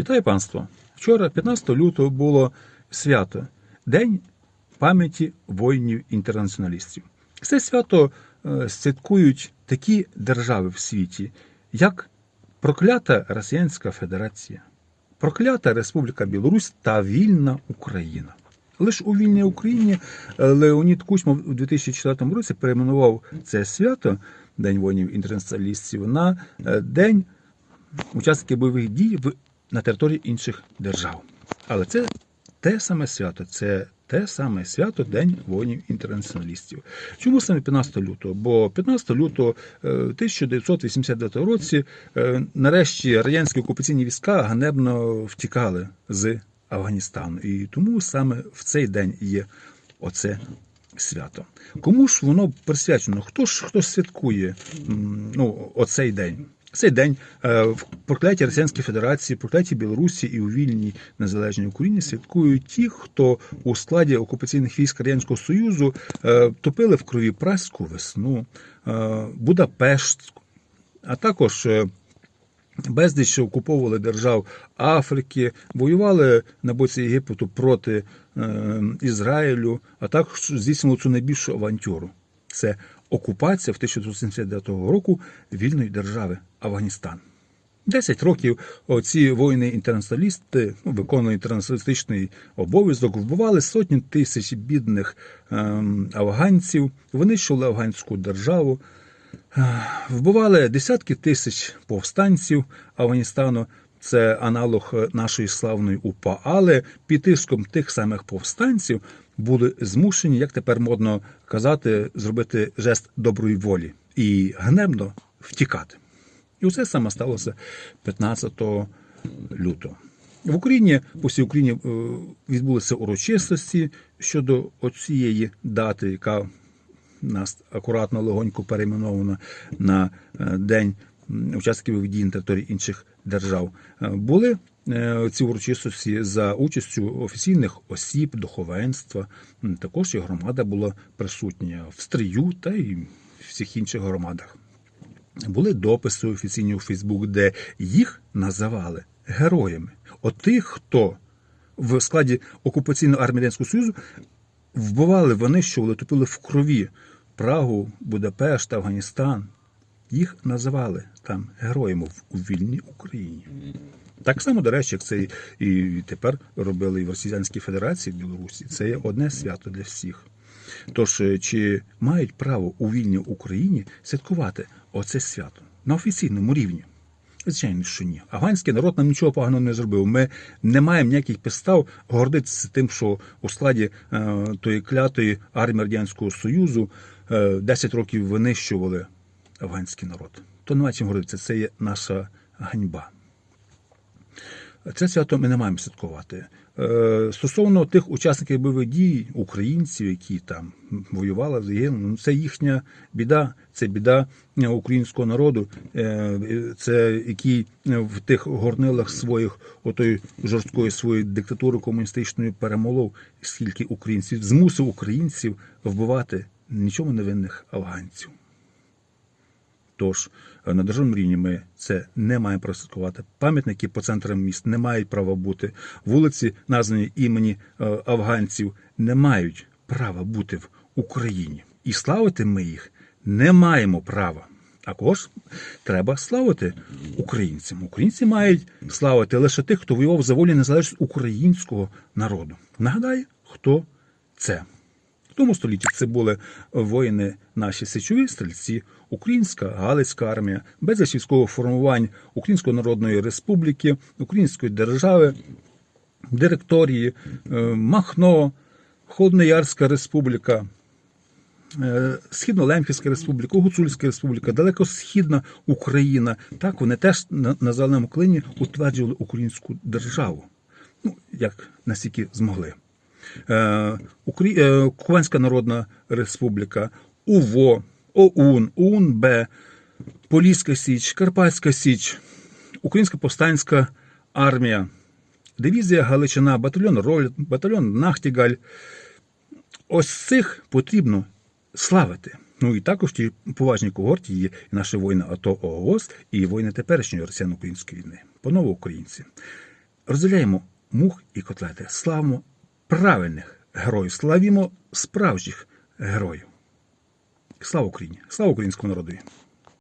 Вітаю панство! Вчора, 15 лютого, було свято День пам'яті воїнів-інтернаціоналістів. Це свято е, святкують такі держави в світі, як проклята Росіянська Федерація, проклята Республіка Білорусь та вільна Україна. Лише у вільній Україні е, Леонід Кучма у 2004 році перейменував це свято День воїнів-інтернаціоналістів на е, День учасників бойових дій в, на території інших держав. Але це те саме свято, це те саме свято День воїнів-інтернаціоналістів. Чому саме 15 лютого? Бо 15 лютого е, 1989 році е, нарешті радянські окупаційні війська ганебно втікали з Афганістану. І тому саме в цей день є оце свято. Кому ж воно присвячено? Хто ж хто святкує ну, оцей день? Цей день е, в прокляті Російської Федерації, прокляті Білорусі і у вільній незалежній Україні святкують ті, хто у складі окупаційних військ Радянського Союзу е, топили в крові Праську весну, е, Будапешт, а також безліч окуповували держав Африки, воювали на боці Єгипту проти Ізраїлю, а також здійснили цю найбільшу авантюру. Це окупація в 1979 року вільної держави Афганістан. Десять років ці воїни-інтернаціоналісти ну, виконували інтернаціоналістичний обов'язок, вбивали сотні тисяч бідних ем, афганців, винищували афганську державу, е, вбивали десятки тисяч повстанців Афганістану. Це аналог нашої славної УПА, але під тиском тих самих повстанців були змушені, як тепер модно казати, зробити жест доброї волі і ганебно втікати. І усе саме сталося 15 лютого. В Україні, по всій Україні е, відбулися урочистості щодо оцієї дати, яка нас акуратно легонько перейменована на е, День учасників дій на території інших держав. Е, Були ці урочистості за участю офіційних осіб, духовенства. Також і громада була присутня в Стрию та й всіх інших громадах. Були дописи офіційні у Фейсбук, де їх називали героями. От тих, хто в складі окупаційної армії Радянського Союзу вбивали, винищували, топили в крові Прагу, Будапешт, Афганістан. Їх називали там героями у вільній Україні. Так само, до речі, як це і тепер робили і в Росіянській Федерації в Білорусі. Це є одне свято для всіх. Тож, е, чи мають право у вільній Україні святкувати оце свято на офіційному рівні? Звичайно, що ні. Афганський народ нам нічого поганого не зробив. Ми не маємо ніяких підстав гордитися тим, що у складі е, тої клятої армії Радянського Союзу е, 10 років винищували афганський народ. То немає чим гордитися. Це є наша ганьба. Це свято ми не маємо святкувати. Е, Стосовно тих учасників бойових дій, українців, які там воювали, загинули, ну це їхня біда, це біда е, українського народу, е, це е, в тих горнилах своїх отої жорсткої своєї диктатури комуністичної перемолов, скільки українців змусив українців вбивати нічому невинних афганців. Тож е, на державному рівні ми це не маємо прослідкувати. Пам'ятники по центрам міст не мають права бути. Вулиці, названі імені е, афганців, не мають права бути в Україні. І славити ми їх не маємо права. А кого ж треба славити українцям? Українці мають славити лише тих, хто воював за волю і незалежність українського народу. Нагадаю, хто це. Тому столітті це були воїни наші січові стрільці, Українська Галицька армія, безліч військових формувань Української Народної Республіки, Української держави, директорії, е, Махно, Холодноярська Республіка, е, Східно-Лемфівська Республіка, Гуцульська Республіка, Далекосхідна Україна. Так, вони теж на, на зеленому клині утверджували українську державу. Ну, як настільки змогли. Е, е, Кубанська Народна Республіка, УВО, ОУН, УНБ, Поліська Січ, Карпатська Січ, Українська повстанська армія, дивізія Галичина, батальйон Роль, батальйон Нахтігаль. Ось цих потрібно славити. Ну і також в тій поважній когорті є наші воїни АТО ООС і воїни теперішньої росіяно-української війни. Панове українці, розділяємо мух і котлети. Славимо правильних героїв, славімо справжніх героїв. Слава Україні! Слава українському народові!